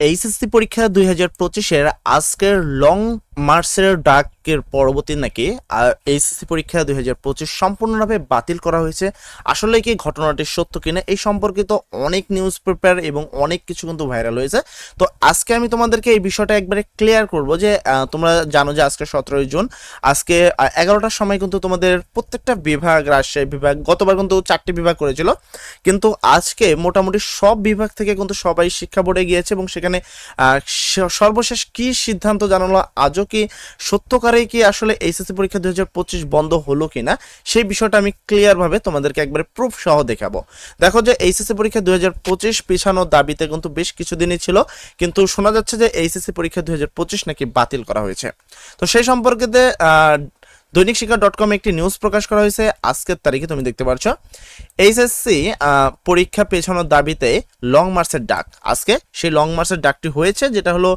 HSC পরীক্ষা দুই হাজার পঁচিশের আজকের লং মার্চের ডাকের পরবর্তী নাকি, আর এইচএসসি পরীক্ষা দুই হাজার পঁচিশ সম্পূর্ণভাবে বাতিল করা হয়েছে। আসলে কি ঘটনাটি সত্য কিনা, এই সম্পর্কিত অনেক নিউজ পেপার এবং অনেক কিছু কিন্তু ভাইরাল হয়েছে। তো আজকে আমি তোমাদেরকে এই বিষয়টা একবারে ক্লিয়ার করব যে তোমরা জানো যে আজকে সতেরোই জুন, আজকে এগারোটার সময় কিন্তু তোমাদের প্রত্যেকটা বিভাগ, রাজশাহী বিভাগ, গতবার কিন্তু চারটি বিভাগ করেছিল। কিন্তু আজকে মোটামুটি সব বিভাগ থেকে কিন্তু সবাই শিক্ষা বোর্ডে গিয়েছে এবং সেখানে সর্বশেষ কি সিদ্ধান্ত জানালো, আজও কি সত্যকারে কি আসলে এইচএসসি পরীক্ষা দু হাজার পঁচিশ বন্ধ হলো কি না সেই বিষয়টা আমি ক্লিয়ারভাবে তোমাদেরকে একবারে প্রুফ সহ দেখাবো। দেখো যে এইচএসসি পরীক্ষা দু হাজার পঁচিশ পিছানোর দাবিতে কিন্তু বেশ কিছুদিনই ছিল কিন্তু শোনা যাচ্ছে যে এইচএসসি পরীক্ষা দু হাজার পঁচিশ নাকি বাতিল করা হয়েছে। তো সেই সম্পর্কেতে আহ, দৈনিক শিক্ষা ডট কম একটি নিউজ প্রকাশ করা হয়েছে। আজকের তারিখে তুমি দেখতে পাচ্ছ এইচএসসি পরীক্ষা পেছানোর দাবিতে লং মার্চের ডাক। আজকে সেই লং মার্চের ডাকটি হয়েছে, যেটা হলো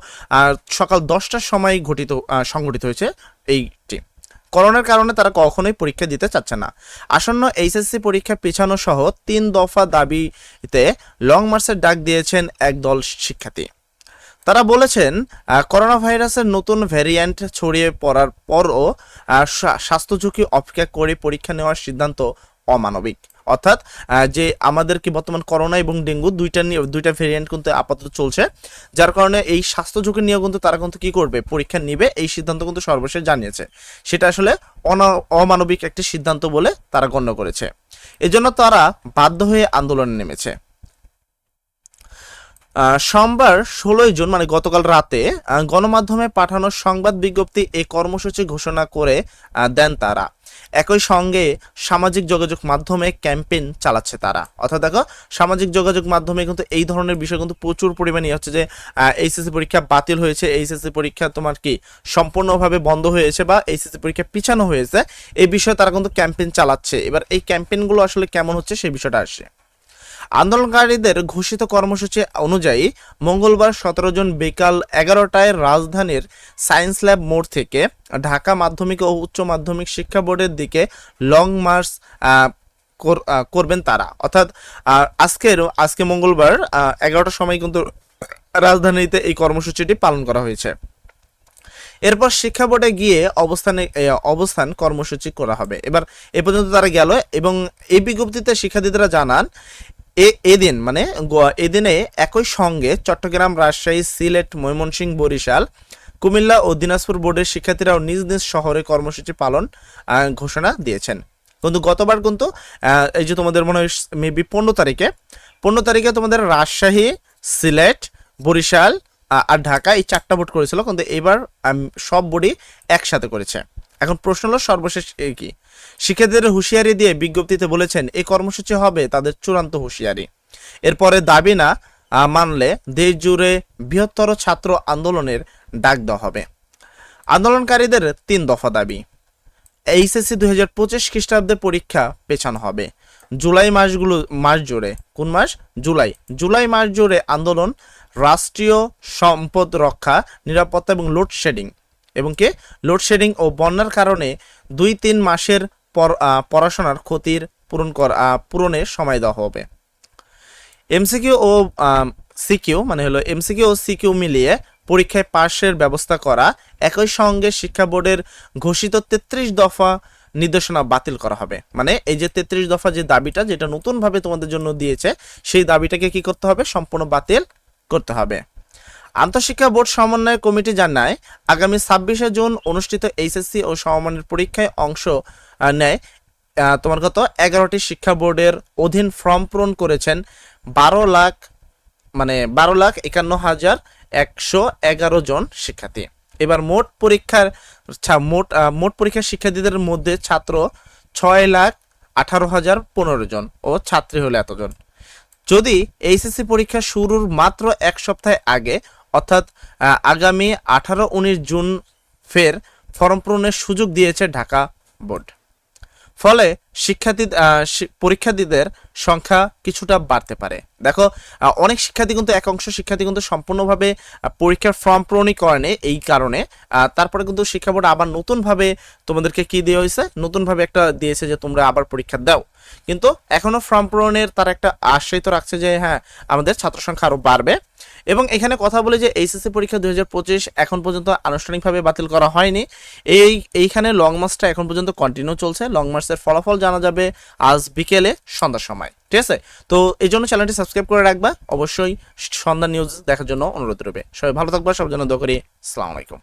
সকাল দশটার সময় ঘটিত সংঘটিত হয়েছে এইটি করোনার কারণে তারা কখনোই পরীক্ষা দিতে চাচ্ছে না। আসন্ন এইচএসসি পরীক্ষা পেছানো সহ তিন দফা দাবিতে লং মার্চের ডাক দিয়েছেন একদল শিক্ষার্থী। তারা বলেছেন করোনা ভাইরাসের নতুন ভ্যারিয়েন্ট ছড়িয়ে পড়ার পরও স্বাস্থ্য ঝুঁকি অপেক্ষা করে পরীক্ষা নেওয়ার সিদ্ধান্ত অমানবিক। অর্থাৎ যে আমাদের কি বর্তমান করোনা এবং ডেঙ্গু দুইটা নিয়ে, দুইটা ভেরিয়েন্ট কিন্তু আপাতত চলছে, যার কারণে এই স্বাস্থ্য ঝুঁকি নিয়েও কিন্তু তারা কিন্তু কি করবে, পরীক্ষা নিবে, এই সিদ্ধান্ত কিন্তু সর্বশেষ জানিয়েছে। সেটা আসলে অমানবিক একটি সিদ্ধান্ত বলে তারা গণ্য করেছে। এজন্য তারা বাধ্য হয়ে আন্দোলনে নেমেছে। সোমবার ষোলোই জুন মানে গতকাল রাতে গণমাধ্যমে পাঠানো সংবাদ বিজ্ঞপ্তি এই কর্মসূচি ঘোষণা করে দেন তারা। একই সঙ্গে সামাজিক যোগাযোগ মাধ্যমে ক্যাম্পেইন চালাচ্ছে তারা। অর্থাৎ দেখো, সামাজিক যোগাযোগ মাধ্যমে কিন্তু এই ধরনের বিষয় কিন্তু প্রচুর পরিমাণে হচ্ছে যে এইচএসসি পরীক্ষা বাতিল হয়েছে। এইচএসসি পরীক্ষা তোমার কি সম্পূর্ণভাবে বন্ধ হয়েছে বা এইচএসসি পরীক্ষা পিছানো হয়েছে। এই বিষয়ে তারা কিন্তু ক্যাম্পেইন চালাচ্ছে। এবার এই ক্যাম্পেইনগুলো আসলে কেমন হচ্ছে সেই বিষয়টা আসে। আন্দোলনকারীদের ঘোষিত কর্মসূচি অনুযায়ী মঙ্গলবার সতেরো জন বিকাল এগারোটায় রাজধানীর সায়েন্স ল্যাব মোড় থেকে ঢাকা মাধ্যমিক ও উচ্চ মাধ্যমিক শিক্ষা বোর্ডের দিকে লং মার্চ কর- করবেন তারা। অর্থাৎ আজকের আজকে মঙ্গলবার এগারোটার সময় কিন্তু রাজধানীতে এই কর্মসূচিটি পালন করা হয়েছে। এরপর শিক্ষা বোর্ডে গিয়ে অবস্থানে অবস্থান কর্মসূচি করা হবে। এবার এ পর্যন্ত তারা গেল এবং এই বিজ্ঞপ্তিতে শিক্ষার্থীরা জানান এ, এদিন মানে এদিনে একই সঙ্গে চট্টগ্রাম, রাজশাহী, সিলেট, ময়মনসিংহ, বরিশাল, কুমিল্লা ও দিনাজপুর বোর্ডের শিক্ষার্থীরাও নিজ নিজ শহরে কর্মসূচি পালন ঘোষণা দিয়েছেন। কিন্তু গতবার কিন্তু এই যে তোমাদের মনে হয় মেবি পনেরো তারিখে পনেরো তারিখে তোমাদের রাজশাহী, সিলেট, বরিশাল আর ঢাকা এই চারটা বোর্ড করেছিল, কিন্তু এবার সব বোর্ডই একসাথে করেছে। এখন প্রশ্ন হলো সর্বশেষ কি? শিক্ষার্থীদের হুঁশিয়ারি দিয়ে বিজ্ঞপ্তিতে বলেছেন এই কর্মসূচি হবে তাদের চূড়ান্ত হুঁশিয়ারি। এরপরে দাবি না মানলে দেশ জুড়ে বৃহত্তর ছাত্র আন্দোলনের ডাক দেওয়া হবে। আন্দোলনকারীদের তিন দফা দাবি। এইচএসসি দুই হাজার পঁচিশ খ্রিস্টাব্দে পরীক্ষা পেছানো হবে। জুলাই মাসগুলো, মাস জুড়ে। কোন মাস? জুলাই। জুলাই মাস জুড়ে আন্দোলন, রাষ্ট্রীয় সম্পদ রক্ষা, নিরাপত্তা এবং লোডশেডিং। এবং কে? লোডশেডিং ও বন্যার কারণে দুই তিন মাসের পড়াশোনার ক্ষতির পূরণ কর পূরণের সময় দেওয়া হবে। এমসিকিউ ও সিকিউ মানে হলো এমসিকিউ ও সিকিউ মিলিয়ে পরীক্ষায় পাশের ব্যবস্থা করা, একই সঙ্গে শিক্ষা বোর্ডের ঘোষিত তেত্রিশ দফা নির্দেশনা বাতিল করা হবে। মানে এই যে তেত্রিশ দফা যে দাবিটা, যেটা নতুনভাবে তোমাদের জন্য দিয়েছে, সেই দাবিটাকে কি করতে হবে? সম্পূর্ণ বাতিল করতে হবে। আন্তঃশিক্ষা বোর্ড সমন্বয় কমিটি জানায়, আগামী ছাব্বিশে জুন অনুষ্ঠিত এইচএসসি ও সমমানের পরীক্ষায় অংশ নেয়। তোমার কত? এগারোটি শিক্ষা বোর্ডের অধীন ফর্ম পূরণ করেছেন বারো লাখ মানে বারো লাখ একান্ন হাজার একশো এগারো জন শিক্ষার্থী। এবার মোট পরীক্ষার ছা- মোট মোট পরীক্ষার শিক্ষার্থীদের মধ্যে ছাত্র ছয় লাখ আঠারো হাজার পনেরো জন ও ছাত্রী হলো এতজন। যদি এইচএসসি পরীক্ষা শুরুর মাত্র এক সপ্তাহ আগে অর্থাৎ আগামী আঠারো উনিশ জুন ফের ফর্ম পূরণের সুযোগ দিয়েছে ঢাকা বোর্ড। ফলে শিক্ষার্থী পরীক্ষার্থীদের সংখ্যা কিছুটা বাড়তে পারে। দেখো অনেক শিক্ষার্থী কিন্তু এক অংশ শিক্ষার্থী কিন্তু সম্পূর্ণভাবে পরীক্ষার ফর্ম পূরণই করেনি এই কারণে। তারপরে কিন্তু শিক্ষা বোর্ড আবার নতুনভাবে তোমাদেরকে কি দেওয়া হয়েছে? নতুনভাবে একটা দিয়েছে যে তোমরা আবার পরীক্ষা দাও। কিন্তু এখনও ফর্ম পূরণের তার একটা আশ্রয় তো রাখছে যে হ্যাঁ আমাদের ছাত্র সংখ্যা আরও বাড়বে। এবং এখানে কথা বলে যে এইচএসসি পরীক্ষা দু হাজার পঁচিশ এখন পর্যন্ত আনুষ্ঠানিকভাবে বাতিল করা হয়নি। এই, এইখানে লং মার্চটা এখন পর্যন্ত কন্টিনিউ চলছে। লং মার্চের ফলাফল জানা যাবে আজ বিকেলে সন্ধ্যার সময়, ঠিক আছে? তো এই জন্য চ্যানেলটি সাবস্ক্রাইব করে রাখবা। অবশ্যই সন্ধ্যা নিউজ দেখার জন্য অনুরোধ রবে সবাই ভালো থাকবা সব জন্য দোয়া আসসালামু আলাইকুম।